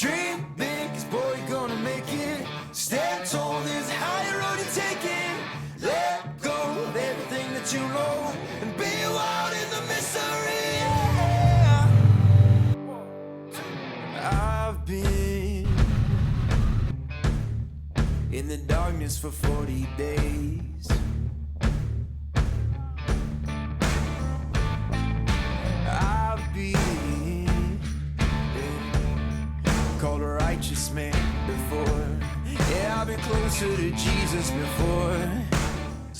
Dream big, 'cause boy, you're gonna make it. Stand tall, there's a higher road you're taking. Let go of everything that you know and be wild in the mystery. I've been in the darkness for 40 days.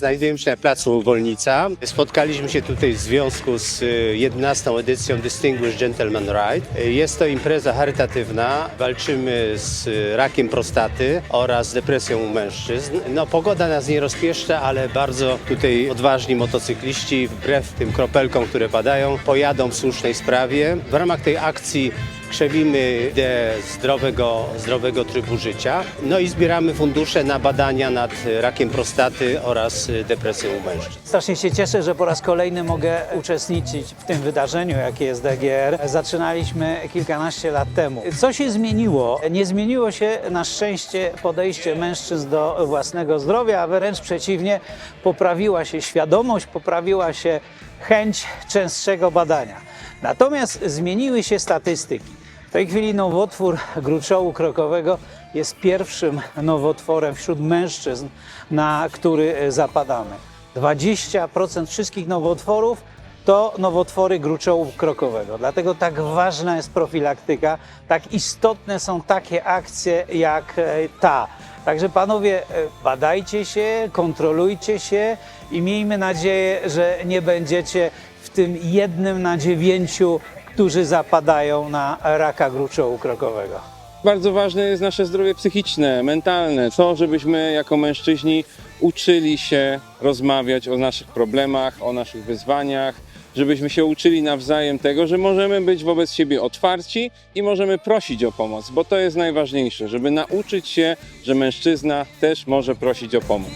Znajdujemy się na placu Wolnica. Spotkaliśmy się tutaj w związku z y, 11. edycją Distinguished Gentleman Ride. Y, Jest to impreza charytatywna. Walczymy z y, rakiem prostaty oraz depresją u mężczyzn. No, pogoda nas nie rozpieszcza, ale bardzo tutaj odważni motocykliści, wbrew tym kropelkom, które padają, pojadą w słusznej sprawie. W ramach tej akcji krzewimy ideę zdrowego, zdrowego trybu życia. No i zbieramy fundusze na badania nad rakiem prostaty oraz depresją u mężczyzn. Strasznie się cieszę, że po raz kolejny mogę uczestniczyć w tym wydarzeniu, jakie jest DGR. Zaczynaliśmy kilkanaście lat temu. Co się zmieniło? Nie zmieniło się na szczęście podejście mężczyzn do własnego zdrowia, a wręcz przeciwnie, poprawiła się świadomość, poprawiła się chęć częstszego badania. Natomiast zmieniły się statystyki. W tej chwili nowotwór gruczołu krokowego jest pierwszym nowotworem wśród mężczyzn, na który e, zapadamy. 20% wszystkich nowotworów to nowotwory gruczołu krokowego. Dlatego tak ważna jest profilaktyka, tak istotne są takie akcje jak e, ta. Także panowie, e, badajcie się, kontrolujcie się i miejmy nadzieję, że nie będziecie w tym jednym na dziewięciu, którzy zapadają na raka gruczołu krokowego. Bardzo ważne jest nasze zdrowie psychiczne, mentalne. To, żebyśmy jako mężczyźni uczyli się rozmawiać o naszych problemach, o naszych wyzwaniach, żebyśmy się uczyli nawzajem tego, że możemy być wobec siebie otwarci i możemy prosić o pomoc, bo to jest najważniejsze, żeby nauczyć się, że mężczyzna też może prosić o pomoc.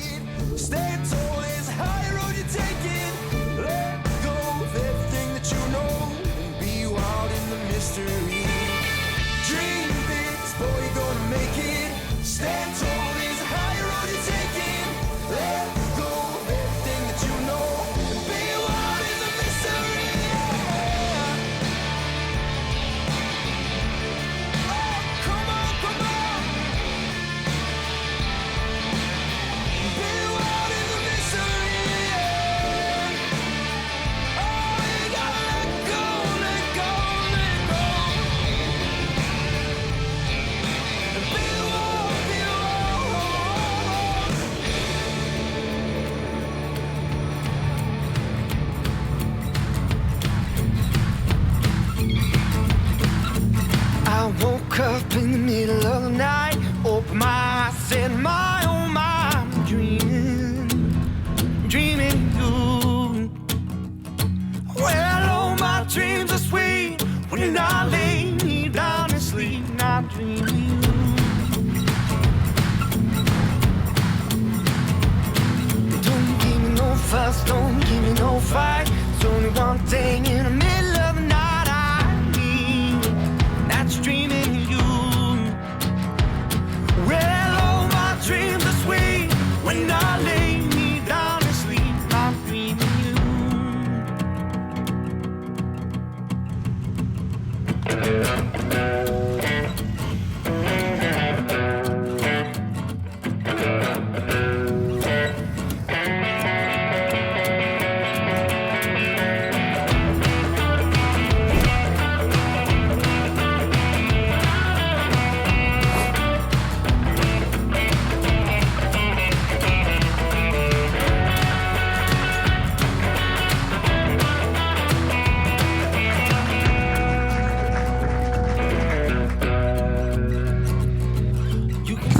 Woke up in the middle of the night, opened my eyes, said, My oh my, I'm dreaming, dreaming you. Well, all my dreams are sweet when I lay me down to sleep, not dreaming. Don't give me no fuss, don't give me no fight.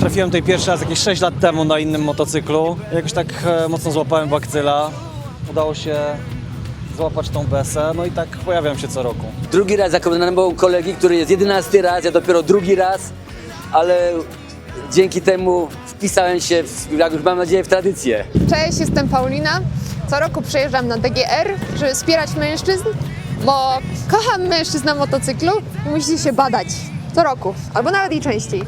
Trafiłem tutaj pierwszy raz jakieś 6 lat temu na innym motocyklu. Jakoś tak e, mocno złapałem bakcyla. Udało się złapać tą besę, no i tak pojawiam się co roku. Drugi raz zakomentował kolegi, który jest jedenasty raz, ja dopiero drugi raz, ale dzięki temu wpisałem się, w, jak już mam nadzieję, w tradycję. Cześć, jestem Paulina. Co roku przyjeżdżam na DGR, żeby wspierać mężczyzn, bo kocham mężczyzn na motocyklu i musicie się badać. Co roku, albo nawet i częściej.